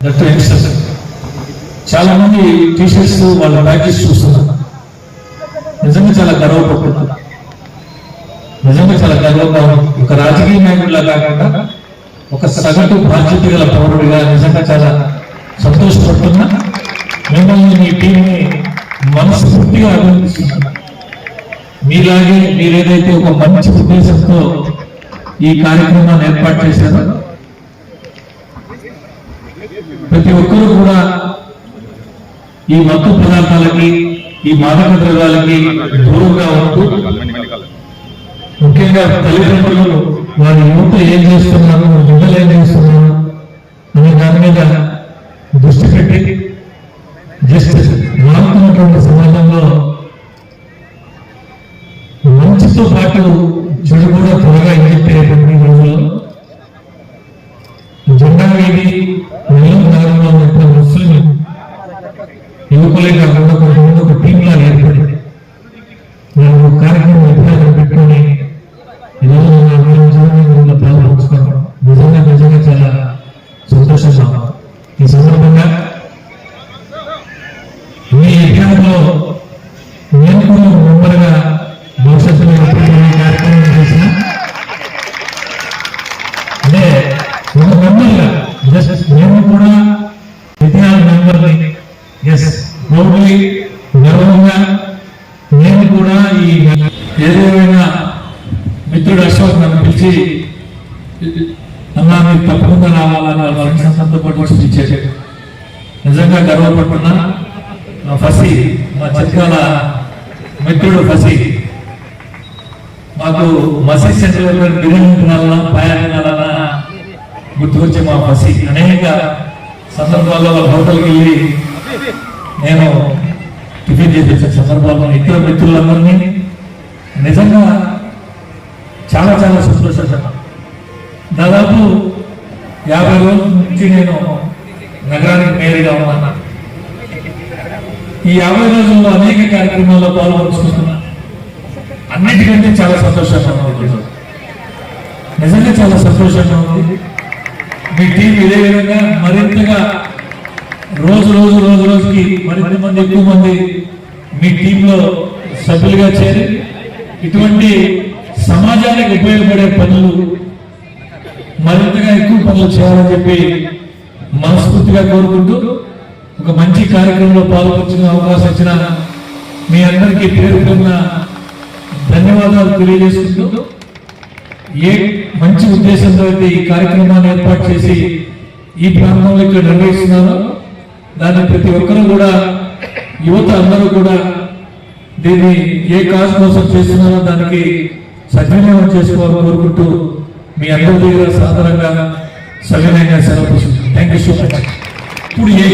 That youngsters చాలా మంది teachers వాళ్ళ ప్రాక్టీస్ చూస్తున్నారు. నిజంగా చాలా గర్వపడుతున్నారు. నిజంగా చాలా గర్వంగా ఒక రాజకీయ నాయకుడిలా కాకుండా ఒక సగటు బాధ్యత గల పౌరుడిగా నిజంగా చాలా సంతోషపడుతున్నా. మిమ్మల్ని మీ టీంని మనస్ఫూర్తిగా అభినందిస్తున్నాను మీలాగే మీరేదైతే ఒక మంచి ఉద్దేశంతో ఈ కార్యక్రమాన్ని ఏర్పాటు చేశారో ప్రతి ఒక్కరూ కూడా ఈ మత్తు పదార్థాలకి ఈ మాదక ద్రవ్యాలకి దూరంగా ఉంటూ ముఖ్యంగా తల్లిదండ్రులు వారి యువత ఏం చేస్తున్నారు బిడ్డలు ఏం చేస్తున్నారు అనే దాని మీద దృష్టి పెట్టి జస్ట్ మారుతున్నటువంటి సమాజంలో మంచితో పాటు చెడు కూడా నేను కూడా మెంబర్గా భవిష్యత్తులో ఎప్పుడు కార్యక్రమం చేసిన. అంటే ఒక మెంబర్గా జస్ట్ నేను కూడా విద్యాల మెంబర్ని ఎస్ ప్రౌడ్లీ గర్వంగా నేను కూడా ఈ ఏదేమైనా మిత్రుడు అశోక్ నన్ను పిలిచి అన్నా మీరు తప్పకుండా రావాలని వాళ్ళ ఫ్రెండ్స్ పాటు నిజంగా గర్వపడుతున్నా. మా ఫసి మా చిత్రాల మిత్రుడు ఫసి. మాకు మసీద్ సెంటర్ బిర్యానీ తినాలన్నా పాయా తినాలన్నా గుర్తుకొచ్చే మా ఫసి. అనేక సందర్భాల్లో వాళ్ళ హోటల్కి వెళ్ళి నేను టిఫిన్ చేసే సందర్భాల్లో ఇతర మిత్రులందరినీ నిజంగా చాలా చాలా సంతోషించాను. దాదాపు యాభై రోజుల నుంచి నేను నగరానికి మేరీగా ఉన్నాను. ఈ యాభై రోజుల్లో అనేక కార్యక్రమాల్లో పాల్గొనుకుంటున్నా అన్నిటికంటే చాలా సంతోషంగా ఉంది నిజంగా చాలా సంతోషంగా ఉంది మీ టీం ఇదే విధంగా మరింతగా రోజు రోజు రోజు రోజుకి మరింత మంది ఎక్కువ మంది మీ టీంలో సభ్యులుగా చేరి ఇటువంటి సమాజానికి ఉపయోగపడే పనులు మరింతగా ఎక్కువ పనులు చేయాలని చెప్పి మనస్ఫూర్తిగా కోరుకుంటూ ఒక మంచి కార్యక్రమంలో పాల్గొచ్చిన అవకాశం ఇచ్చిన మీ అందరికీ పేరుకున్న ధన్యవాదాలు తెలియజేసుకుంటూ ఏ మంచి ఉద్దేశంతో అయితే ఈ కార్యక్రమాన్ని ఏర్పాటు చేసి ఈ ప్రాంతంలో ఇక్కడ నిర్వహిస్తున్నారో దాన్ని ప్రతి ఒక్కరూ కూడా యువత అందరూ కూడా దీన్ని ఏ కాజ్ కోసం చేస్తున్నారో దానికి సద్వినియోగం చేసుకోవాలని కోరుకుంటూ మీ అందరి దగ్గర సాధారణంగా సవినయంగా సెలవు థ్యాంక్ యూ సో మచ్ ఇప్పుడు ఏ